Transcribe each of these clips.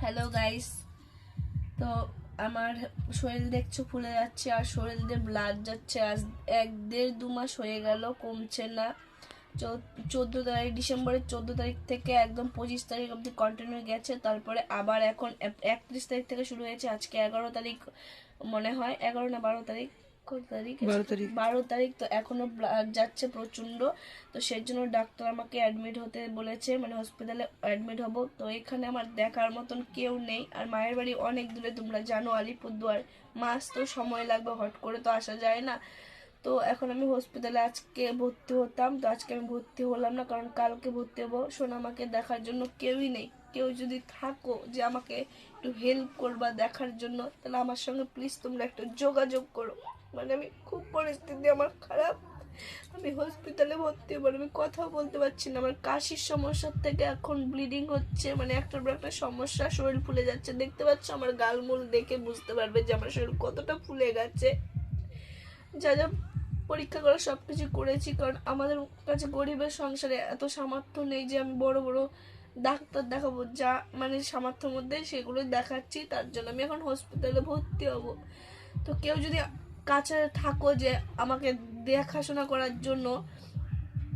Hello guys তো আমার শরীর দেখছ, ফুলে যাচ্ছে, আর শরীর দিয়ে ব্লাড যাচ্ছে। আজ এক দেড় দু মাস হয়ে গেল, কমছে না। চোদ্দ তারিখ, ডিসেম্বরের চোদ্দ তারিখ থেকে একদম পঁচিশ তারিখ অবধি কন্টিনিউ গেছে। তারপরে আবার এখন একত্রিশ তারিখ থেকে শুরু হয়েছে। আজকে এগারো তারিখ মনে হয়, এগারো না বারো তারিখ। তারিখ তারিখ। বারো তারিখ তো এখনও ব্লাড যাচ্ছে প্রচণ্ড তো সেই জন্য ডাক্তার আমাকে অ্যাডমিট হতে বলেছে মানে হসপিটালে অ্যাডমিট হব। তো এখানে আমার দেখার মতন কেউ নেই। আর মায়ের বাড়ি অনেক দূরে তোমরা জানো আলিপুরদুয়ার। মাস তো সময় লাগবে হট করে তো আসা যায় না। তো এখন আমি হসপিটালে আজকে ভর্তি হতাম। তো আজকে আমি ভর্তি হলাম না কারণ কালকে ভর্তি হব। শোন আমাকে দেখার জন্য কেউই নেই। কেউ যদি থাকো যে আমাকে একটু হেল্প করবা দেখার জন্য, তাহলে আমার সঙ্গে প্লিজ তোমরা একটু যোগাযোগ করো। মানে আমি খুব পরিস্থিতি আমার খারাপ। আমি হসপিটালে ভর্তি হব আমি কথা বলতে পারছি না। আমার কাশির সমস্যার থেকে এখন ব্লিডিং হচ্ছে মানে একটার পর একটা সমস্যা, শরীর ফুলে যাচ্ছে। দেখতে পাচ্ছ আমার গালমূল দেখে বুঝতে পারবে যে আমার শরীর কতটা ফুলে গেছে। যা যা পরীক্ষা করা সব কিছু করেছি, কারণ আমাদের কাছে গরিবের সংসারে এত সামর্থ্য নেই যে আমি বড় বড় ডাক্তার দেখাবো, যা মানে সামর্থ্যের মধ্যে সেগুলো দেখাচ্ছি, তার জন্য আমি এখন হসপিটালে ভর্তি হব। তো কেউ যদি কাছে থাকো যে আমাকে দেখাশোনা করার জন্য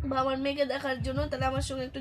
বা আমার মেয়েকে দেখার জন্য, তাহলে আমার সঙ্গে একটু